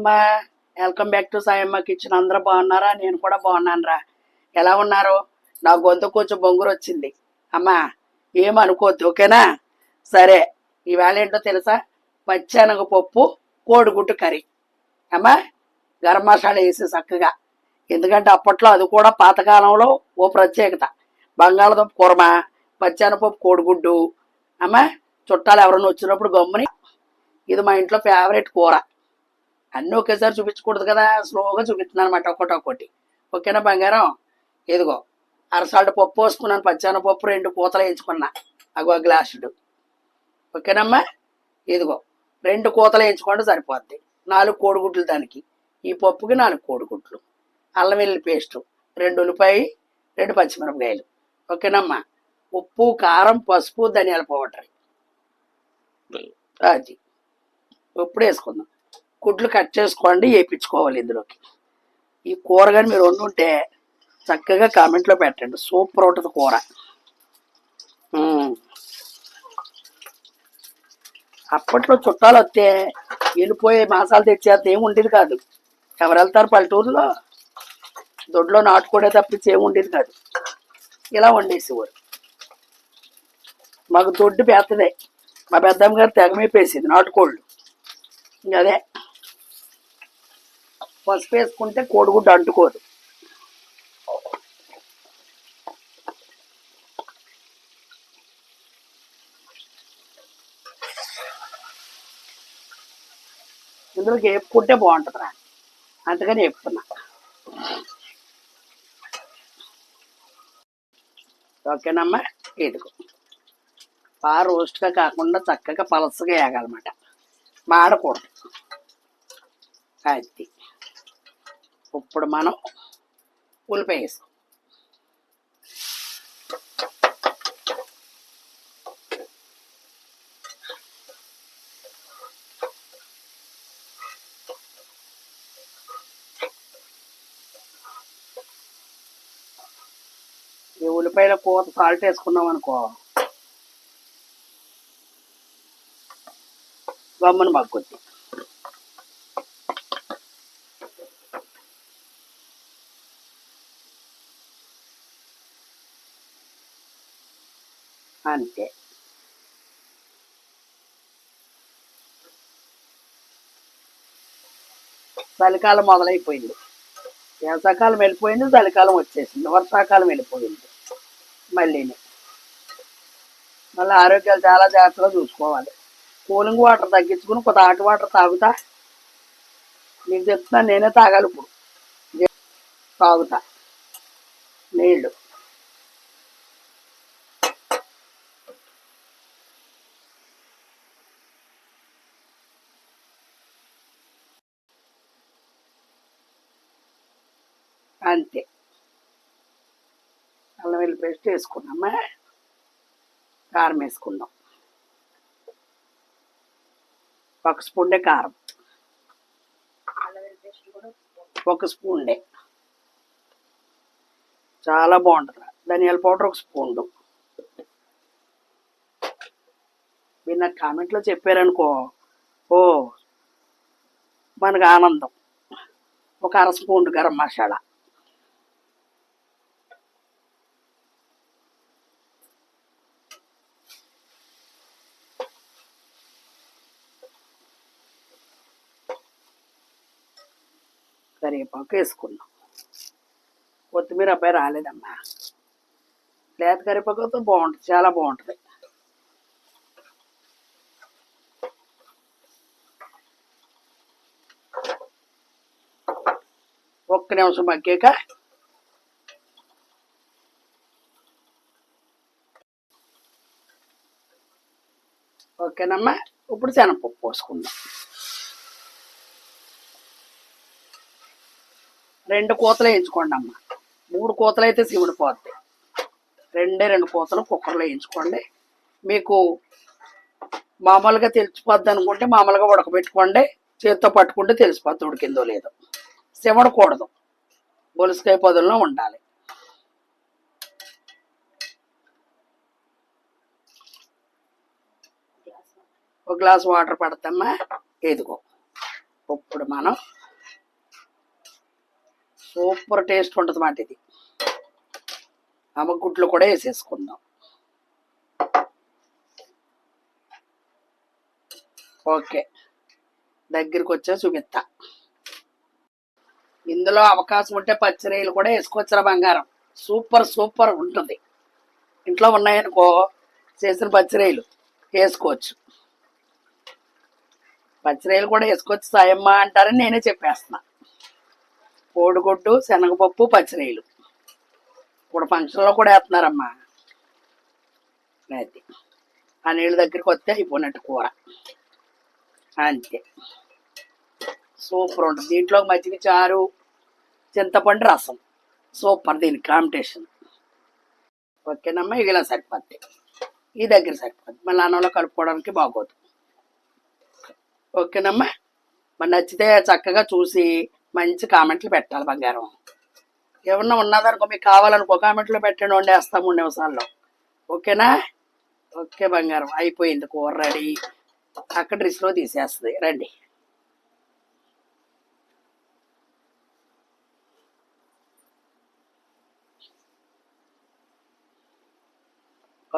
అమ్మా welcome back to Sayamma kitchen అందరూ బాగున్నారా? నేను కూడా బాగున్నాను రా ఎలా ఉన్నారు? నా గొంతు కొంచెం బొంగురు వచ్చింది అమ్మా ఏమనుకోవద్దు ఓకేనా? సరే ఈవేళ ఏంటో తెలుసా? పచ్చనగ పప్పు కోడిగుడ్డు కర్రీ. అమ్మా గరం మసాలా వేసి చక్కగా. ఎందుకంటే అప్పట్లో అది కూడా పాతకాలంలో ఓ ప్రత్యేకత. బంగాళదుంప కూరమ పచ్చనపప్పు కోడిగుడ్డు. అమ్మా చుట్టాలు ఎవరైనా వచ్చినప్పుడు గమ్ముని. ఇది మా ఇంట్లో ఫేవరెట్ కూర. అన్నీ ఒకేసారి చూపించకూడదు కదా స్లోగా చూపిస్తున్నాను అనమాట ఒకటి ఒకటి ఓకేనా బంగారం? ఇదిగో అరసాల్ట్ పప్పు పోసుకున్నాను పచ్చాన పప్పు రెండు కూతలు వేయించుకున్నా. అగో గ్లాసుడు. ఓకేనమ్మా? ఇదిగో రెండు కూతలు వేయించుకోండి సరిపోద్ది. నాలుగు కోడిగుడ్లు దానికి. ఈ పప్పుకి నాలుగు కోడిగుడ్లు. అల్లం వెల్లుల్లి పేస్టు రెండు ఉల్లిపాయ రెండు పచ్చిమిరపకాయలు. ఓకేనమ్మా? ఉప్పు కారం పసుపు ధనియాల పౌడర్. అది. ఇప్పుడు వేసుకుందాం. గుడ్లు కట్ చేసుకోండి వేయించుకోవాలి ఇందులోకి. ఈ కూర కానీ మీరు వండుంటే చక్కగా కామెంట్లో పెట్టండి. సూపర్ ఉంటుంది కూర. అప్పట్లో చుట్టాలు వస్తే వెళ్ళిపోయే మాసాలు తెచ్చేంత ఏమి ఉండేది కాదు. ఎవరు వెళ్తారు పల్లెటూరులో? దొడ్లో నాటుకోడే తప్పించి ఏమి ఉండేది కాదు. ఇలా వండేసేవారు. మాకు దొడ్డు పెద్దదే మా పెద్దమ్మ గారు తెగమేపేసింది నాటుకోళ్ళు. అదే పసుపు వేసుకుంటే కోడిగుడ్డు అంటుకోదు ఇందులోకి వేపుకుంటే బాగుంటుందిరా. అందుకని చెప్తున్నా ఓకేనమ్మా ఇదిగో. బాగా రోస్ట్గా కాకుండా చక్కగా పలసగా వేయగలమాట మాడకూడదు. అది. ఇప్పుడు మనం ఉల్లిపాయ వేసుకో. ఈ ఉల్లిపాయల కూత సాల్ట్ వేసుకున్నాం అనుకో. గమ్మను మగ్గుద్ది. అంతే. చలికాలం మొదలైపోయింది. వేసవకాలం వెళ్ళిపోయింది చలికాలం వచ్చేసింది వర్షాకాలం వెళ్ళిపోయింది మళ్ళీని. మళ్ళీ ఆరోగ్యాలు చాలా జాగ్రత్తగా చూసుకోవాలి. కూలింగ్ వాటర్ తగ్గించుకుని కొత్త హాట్ వాటర్ తాగుతా. నీకు చెప్తున్నా నేనే తాగాలి ఇప్పుడు. తాగుతా. నీళ్ళు అంతే. అల్లం వెల్లి పేస్ట్ వేసుకున్నామా? కారం వేసుకుందాం. ఒక స్పూన్డే కారం. ఒక స్పూన్డే చాలా బాగుంటుంది ధనియాల పౌడర్ ఒక స్పూన్ మీరు నాకు కామెంట్లో చెప్పారనుకో ఓ మనకు ఆనందం. ఒక అర స్పూన్ గరం మసాలా. కరివేపాకు వేసుకున్నాం. కొత్తిమీర అబ్బాయి రాలేదమ్మా. లేత కరివేపాకుతో బాగుంటుంది చాలా బాగుంటుంది. ఒక్క నిమిషం మగ్గాక. ఓకేనమ్మా ఇప్పుడు శనగపప్పు పోసుకుందాం. రెండు కూతలు వేయించుకోండి అమ్మ. మూడు కూతలు అయితే సిమిడిపోద్ది రెండే రెండు కూతలు కుక్కర్లో వేయించుకోండి. మీకు మామూలుగా తెలిసిపోద్ది అనుకుంటే మామూలుగా ఉడకబెట్టుకోండి. చేతితో పట్టుకుంటే తెలిసిపోద్ది ఉడికిందో లేదో. శివడకూడదు బొలుసుకాయ పొదల్లో ఉండాలి. ఒక గ్లాస్ వాటర్ పడతామా ఎదుగో ఇప్పుడు మనం సూపర్ టేస్ట్ ఉంటుంది మాట ఇది. అమ్మగుడ్లు కూడా వేసేసుకుందాం. ఓకే. దగ్గరికి వచ్చా చూపిస్తా. ఇందులో అవకాశం ఉంటే పచ్చిరేయలు కూడా వేసుకోవచ్చురా బంగారం. సూపర్ సూపర్ ఉంటుంది. ఇంట్లో ఉన్నాయనుకో చేసిన పచ్చిరేయలు వేసుకోవచ్చు. పచ్చిరేయలు కూడా వేసుకోవచ్చు. సాయమ్మ అంటారని నేనే చెప్పేస్తున్నా. కోడిగుడ్డు శనగపప్పు పచ్చిరొయ్యలు ఇప్పుడు ఫంక్షన్లో కూడా వేస్తున్నారమ్మా. అది. ఆ నీళ్ళ దగ్గరికి వస్తే అయిపోయినట్టు కూర. అంతే. సూపర్ ఉంటుంది. దీంట్లో మజ్జిగ చారు చింతపండు రసం. సూపర్ దీని కాంపిటీషన్ ఓకేనమ్మా ఇవి ఇలా సరిపోద్ది. ఈ దగ్గర సరిపోద్ది. మళ్ళీ అన్నంలో కలుపుకోవడానికి బాగోదు. ఓకేనమ్మా. మరి నచ్చితే చక్కగా చూసి మంచి కామెంట్లు పెట్టాలి బంగారం. ఏమన్నా ఉన్నదనుకో మీకు కావాలనుకో కామెంట్లో పెట్టండి వండేస్తాం మూడు నిమిషాల్లో. ఓకేనా? ఓకే బంగారం అయిపోయింది కూర రెడీ. అక్కడ రిస్లో తీసేస్తుంది. రండి.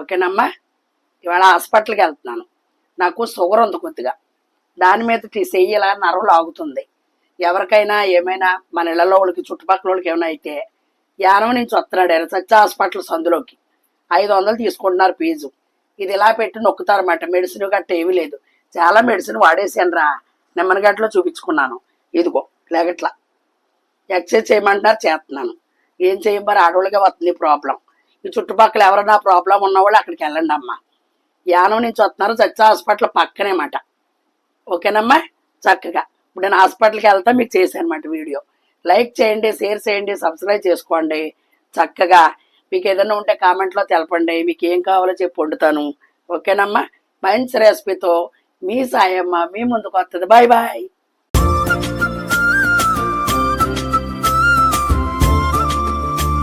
ఓకేనమ్మా? ఇవాళ హాస్పిటల్కి వెళ్తున్నాను. నాకు షుగర్ ఉంది కొద్దిగా. దాని మీద టీ- చెయ్యి ఇలా నరం లాగుతుంది. ఎవరికైనా ఏమైనా మన ఇళ్ళలో వాళ్ళకి చుట్టుపక్కల వాళ్ళకి ఏమైనా అయితే యానం నుంచి వస్తున్నాడు ఆయన సత్య హాస్పిటల్ సందులోకి ఐదు వందలు తీసుకుంటున్నారు ఫీజు. ఇది ఇలా పెట్టి నొక్కుతారన్నమాట. మెడిసిన్ గట్ట ఏమీ లేదు. చాలా మెడిసిన్ వాడేసాను రా. నిమ్మనగట్లో చూపించుకున్నాను. ఇదిగో లేగట్లా. ఎక్సర్సైజ్ చేయమంటున్నారు చేస్తున్నాను. ఏం చేయమని ఆడవాళ్ళకే వస్తుంది ప్రాబ్లం ఈ చుట్టుపక్కల ఎవరైనా ప్రాబ్లం ఉన్నవాళ్ళు అక్కడికి వెళ్ళండి అమ్మా. యానం నుంచి వస్తున్నారు సత్య హాస్పిటల్ పక్కనే మాట ఓకేనమ్మా? చక్కగా. ఇప్పుడు నేను హాస్పిటల్కి వెళ్తా మీకు చేశాను అనమాట వీడియో. లైక్ చేయండి షేర్ చేయండి సబ్స్క్రైబ్ చేసుకోండి. చక్కగా మీకు ఏదైనా ఉంటే కామెంట్లో తెలపండి. మీకు ఏం కావాలో చెప్పి వండుతాను. ఓకేనమ్మా? మంచి రెసిపీతో మీ సాయమ్మ మీ ముందుకు వస్తుంది. Bye bye.